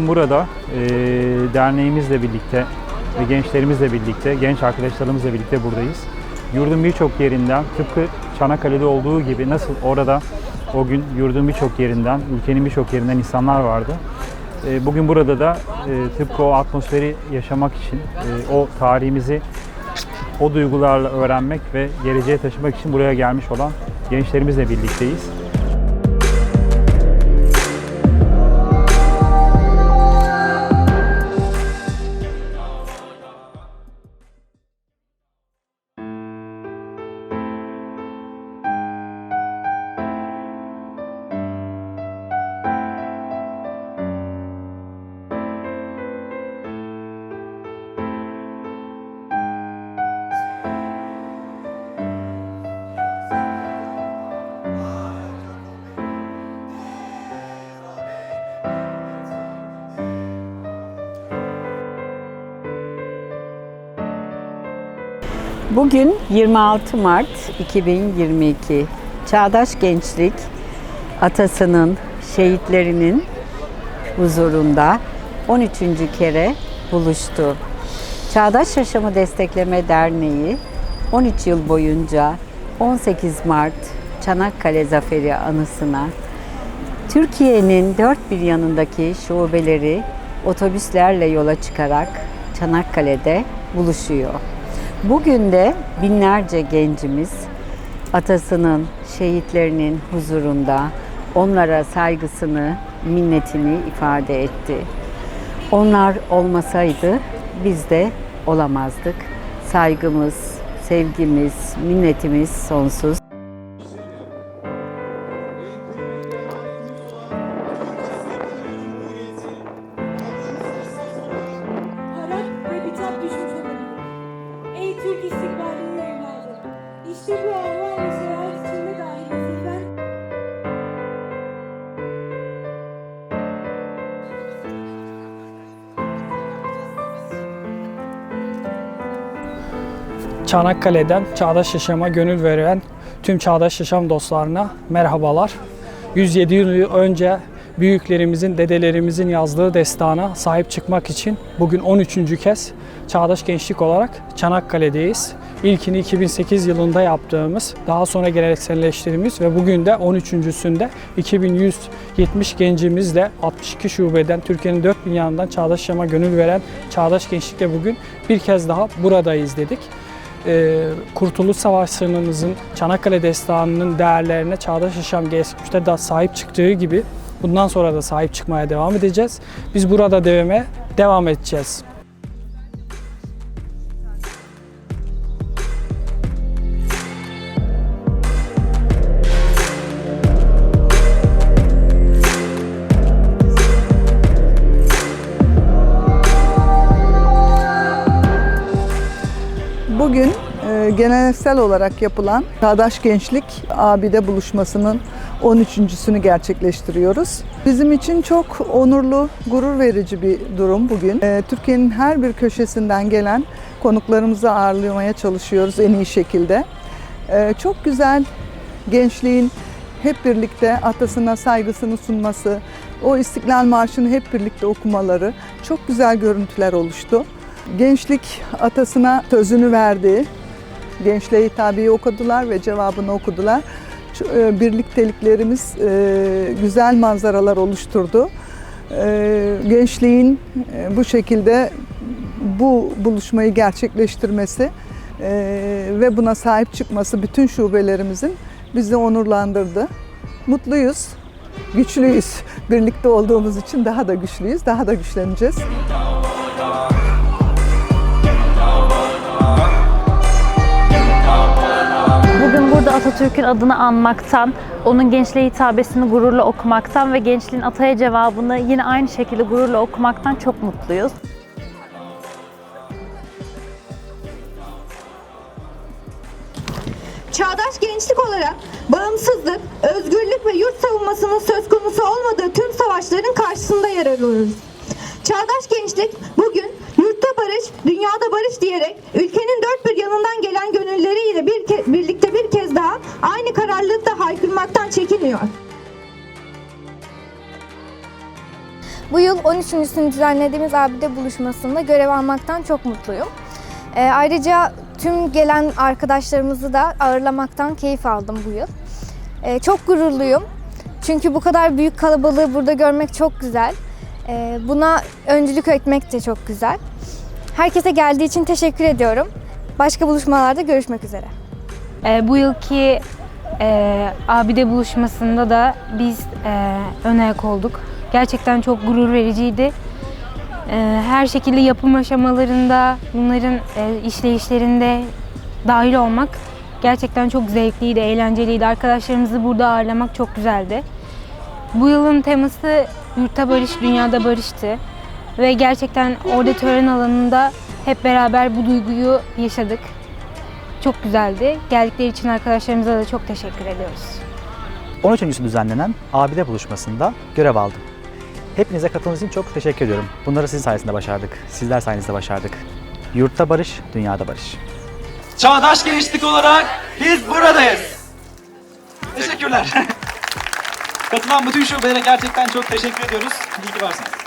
bugün burada e, derneğimizle birlikte ve gençlerimizle birlikte, genç arkadaşlarımızla birlikte buradayız. Yurdun birçok yerinden tıpkı Çanakkale'de olduğu gibi nasıl orada o gün yurdun birçok yerinden, ülkenin birçok yerinden insanlar vardı. E, bugün burada da e, tıpkı o atmosferi yaşamak için, e, o tarihimizi o duygularla öğrenmek ve geleceğe taşımak için buraya gelmiş olan gençlerimizle birlikteyiz. Bugün 26 Mart 2022. Çağdaş Gençlik atasının, şehitlerinin huzurunda 13. kere buluştu. Çağdaş Yaşamı Destekleme Derneği 13 yıl boyunca 18 Mart Çanakkale Zaferi anısına Türkiye'nin dört bir yanındaki şubeleri otobüslerle yola çıkarak Çanakkale'de buluşuyor. Bugün de binlerce gencimiz atasının, şehitlerinin huzurunda onlara saygısını, minnetini ifade etti. Onlar olmasaydı biz de olamazdık. Saygımız, sevgimiz, minnetimiz sonsuz. Çanakkale'den Çağdaş Yaşam'a gönül veren tüm Çağdaş Yaşam dostlarına merhabalar. 107 yıl önce büyüklerimizin, dedelerimizin yazdığı destana sahip çıkmak için bugün 13. kez Çağdaş Gençlik olarak Çanakkale'deyiz. İlkini 2008 yılında yaptığımız, daha sonra gelenekselleştirdiğimiz ve bugün de 13.sünde 2170 gencimizle 62 şubeden Türkiye'nin dört bin yanından Çağdaş Yaşam'a gönül veren Çağdaş Gençlik'te bugün bir kez daha buradayız dedik. Ee, Kurtuluş Savaşlarımızın Çanakkale Destanı'nın değerlerine Çağdaş Yaşam geçmişte de sahip çıktığı gibi bundan sonra da sahip çıkmaya devam edeceğiz. Biz burada deveme devam edeceğiz. Geleneksel olarak yapılan Çağdaş Gençlik Abide buluşmasının 13.sünü gerçekleştiriyoruz. Bizim için çok onurlu, gurur verici bir durum bugün. E, Türkiye'nin her bir köşesinden gelen konuklarımızı ağırlamaya çalışıyoruz en iyi şekilde. E, çok güzel gençliğin hep birlikte atasına saygısını sunması, o İstiklal Marşı'nı hep birlikte okumaları çok güzel görüntüler oluştu. Gençlik atasına sözünü verdi. Gençliğe hitabeyi okudular ve cevabını okudular. E, Birlikteliklerimiz e, güzel manzaralar oluşturdu. E, Gençliğin bu şekilde bu buluşmayı gerçekleştirmesi ve buna sahip çıkması bütün şubelerimizin bizi onurlandırdı. Mutluyuz, güçlüyüz. Birlikte olduğumuz için daha da güçlüyüz, daha da güçleneceğiz. Atatürk'ün adını anmaktan, onun gençliğe hitabesini gururla okumaktan ve gençliğin ataya cevabını yine aynı şekilde gururla okumaktan çok mutluyuz. Çağdaş gençlik olarak bağımsızlık, özgürlük ve yurt savunmasının söz konusu olmadığı tüm savaşların karşısında yer alıyoruz. Çağdaş gençlik bugün yurtta barış, dünyada barış diyerek ülkenin dört bir yanından gelen gönülleriyle bir birlikte haykırmaktan çekinmiyor. Bu yıl 13.sünü düzenlediğimiz abide buluşmasında görev almaktan çok mutluyum. Ee, ayrıca tüm gelen arkadaşlarımızı da ağırlamaktan keyif aldım bu yıl. Ee, çok gururluyum. Çünkü bu kadar büyük kalabalığı burada görmek çok güzel. Ee, buna öncülük etmek de çok güzel. Herkese geldiği için teşekkür ediyorum. Başka buluşmalarda görüşmek üzere. E, bu yılki e, abide buluşmasında da biz e, ön ayak olduk. Gerçekten çok gurur vericiydi. E, her şekilde yapım aşamalarında, bunların e, işleyişlerinde dahil olmak gerçekten çok zevkliydi, eğlenceliydi. Arkadaşlarımızı burada ağırlamak çok güzeldi. Bu yılın teması Yurtta Barış, Dünyada Barış'tı. Ve gerçekten orada tören alanında hep beraber bu duyguyu yaşadık. Çok güzeldi. Geldikleri için arkadaşlarımıza da çok teşekkür ediyoruz. 13.sü düzenlenen abide buluşmasında görev aldım. Hepinize katıldığınız için çok teşekkür ediyorum. Bunları sizin sayesinde başardık. Sizler sayenizde başardık. Yurtta barış, dünyada barış. Çağdaş Gençlik olarak biz buradayız. Teşekkürler. Katılan bütün şubelere gerçekten çok teşekkür ediyoruz. İyi ki varsınız.